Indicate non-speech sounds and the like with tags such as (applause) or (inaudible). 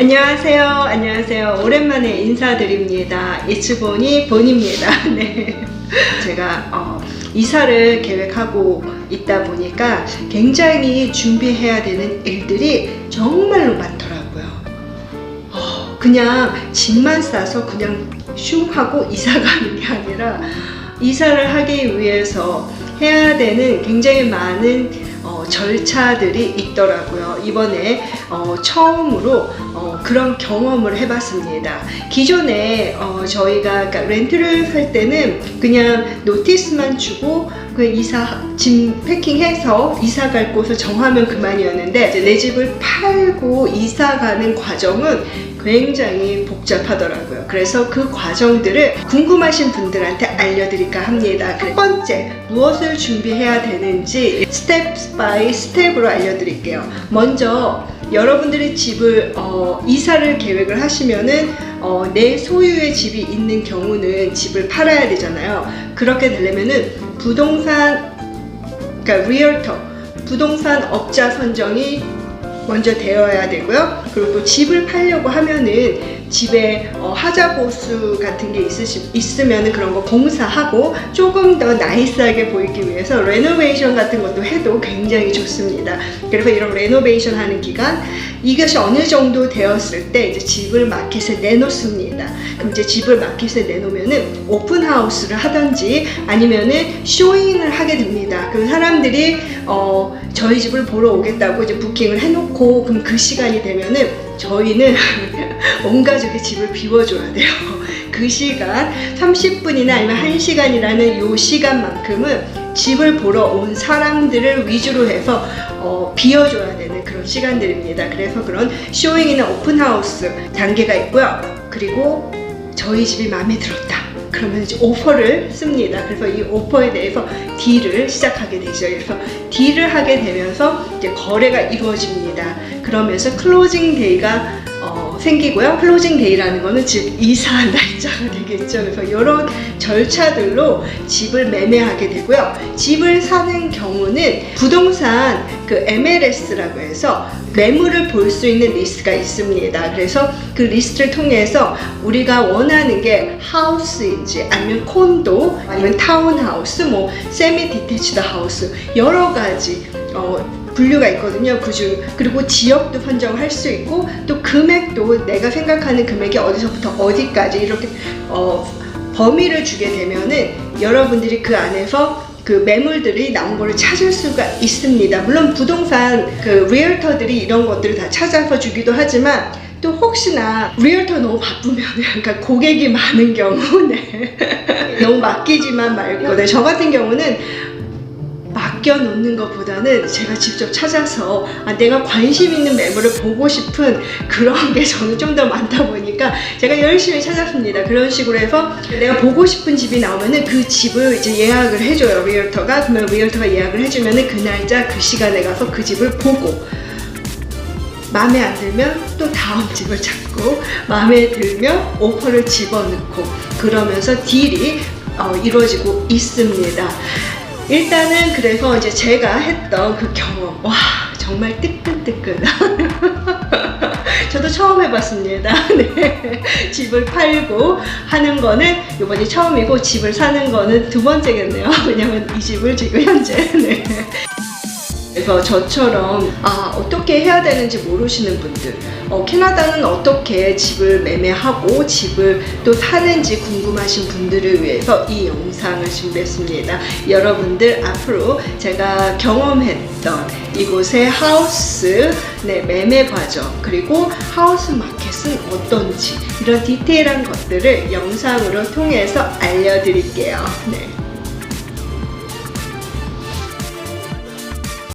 안녕하세요. 안녕하세요. 오랜만에 인사드립니다. 이츠보니 본입니다. (laughs) 네. 제가 어, 이사를 계획하고 있다 보니까 굉장히 준비해야 되는 일들이 정말로 많더라고요. 어, 그냥 짐만 싸서 그냥 슝 하고 이사 가는 (laughs) 게 아니라 이사를 하기 위해서 해야 되는 굉장히 많은 어, 절차들이 있더라고요. 이번에 어, 처음으로 어, 그런 경험을 해봤습니다. 기존에 어, 저희가 그러니까 렌트를 살 때는 그냥 노티스만 주고 그 이사 짐 패킹해서 이사 갈 곳을 정하면 그만이었는데 이제 내 집을 팔고 이사 가는 과정은 굉장히 복잡하더라고요. 그래서 그 과정들을 궁금하신 분들한테 알려드릴까 합니다. 첫 번째, 무엇을 준비해야 되는지 스텝 바이 스텝으로 알려드릴게요. 먼저 여러분들이 집을 어, 이사를 계획을 하시면은 어, 내 소유의 집이 있는 경우는 집을 팔아야 되잖아요. 그렇게 되려면은 부동산 그러니까 리얼터 부동산 업자 선정이 먼저 되어야 되고요. 그리고 또 집을 팔려고 하면은 집에 어, 하자 보수 같은 게 있으시, 있으면 그런 거 공사하고 조금 더 나이스하게 보이기 위해서 레노베이션 같은 것도 해도 굉장히 좋습니다. 그래서 이런 레노베이션 하는 기간 이것이 어느 정도 되었을 때 이제 집을 마켓에 내놓습니다. 그럼 이제 집을 마켓에 내놓으면은 오픈하우스를 하든지 아니면은 쇼잉을 하게 됩니다. 그럼 사람들이 어, 저희 집을 보러 오겠다고 이제 부킹을 해놓고 그럼 그 시간이 되면은 저희는 (laughs) 온 가족의 집을 비워줘야 돼요. (laughs) 그 시간 30분이나 아니면 1시간이라는 요 시간만큼은 집을 보러 온 사람들을 위주로 해서 어, 비워줘야 되는 그런 시간들입니다. 그래서 그런 쇼잉이나 오픈하우스 단계가 있고요. 그리고 저희 집이 마음에 들었다. 그러면 이제 오퍼를 씁니다. 그래서 이 오퍼에 대해서 딜을 시작하게 되죠. 그래서 딜을 하게 되면서 이제 거래가 이루어집니다. 그러면서 클로징 데이가 어, 생기고요. 클로징 데이라는 거는 즉 이사 날짜가 (laughs) 되겠죠. 그래서 이런 절차들로 집을 매매하게 되고요. 집을 사는 경우는 부동산 그 MLS라고 해서 매물을 볼 수 있는 리스트가 있습니다. 그래서 그 리스트를 통해서 우리가 원하는 게 하우스인지 아니면 콘도 아니면 타운하우스 뭐 세미 디테치드 하우스 여러 가지 어, 분류가 있거든요. 그중 그리고 지역도 선정할 수 있고 또 금액도 내가 생각하는 금액이 어디서부터 어디까지 이렇게 어, 범위를 주게 되면은 여러분들이 그 안에서 그 매물들이 나온 거를 찾을 수가 있습니다. 물론 부동산 그 리얼터들이 이런 것들을 다 찾아서 주기도 하지만 또 혹시나 리얼터 너무 바쁘면 약간 고객이 많은 경우는 (laughs) 너무 맡기지만 말고 네, 저 같은 경우는 맡겨놓는 것보다는 제가 직접 찾아서 아, 내가 관심 있는 매물을 보고 싶은 그런 게 저는 좀 더 많다 보니까 제가 열심히 찾았습니다. 그런 식으로 해서 내가 보고 싶은 집이 나오면은 그 집을 이제 예약을 해줘요. 리얼터가. 그러면 리얼터가 예약을 해주면은 그 날짜 그 시간에 가서 그 집을 보고 마음에 안 들면 또 다음 집을 찾고 마음에 들면 오퍼를 집어넣고 그러면서 딜이 어, 이루어지고 있습니다. 일단은 그래서 이제 제가 했던 그 경험 와 정말 뜨끈뜨끈 (laughs) 저도 처음 해봤습니다. (laughs) 네. 집을 팔고 하는 거는 이번이 처음이고 집을 사는 거는 두 번째겠네요. (laughs) 왜냐면 이 집을 지금 현재 네. 그래서 저처럼 아. 어떻게 해야 되는지 모르시는 분들 어, 캐나다는 어떻게 집을 매매하고 집을 또 사는지 궁금하신 분들을 위해서 이 영상을 준비했습니다. 여러분들 앞으로 제가 경험했던 이곳의 하우스 네, 매매 과정 그리고 하우스 마켓은 어떤지 이런 디테일한 것들을 영상으로 통해서 알려드릴게요. 네.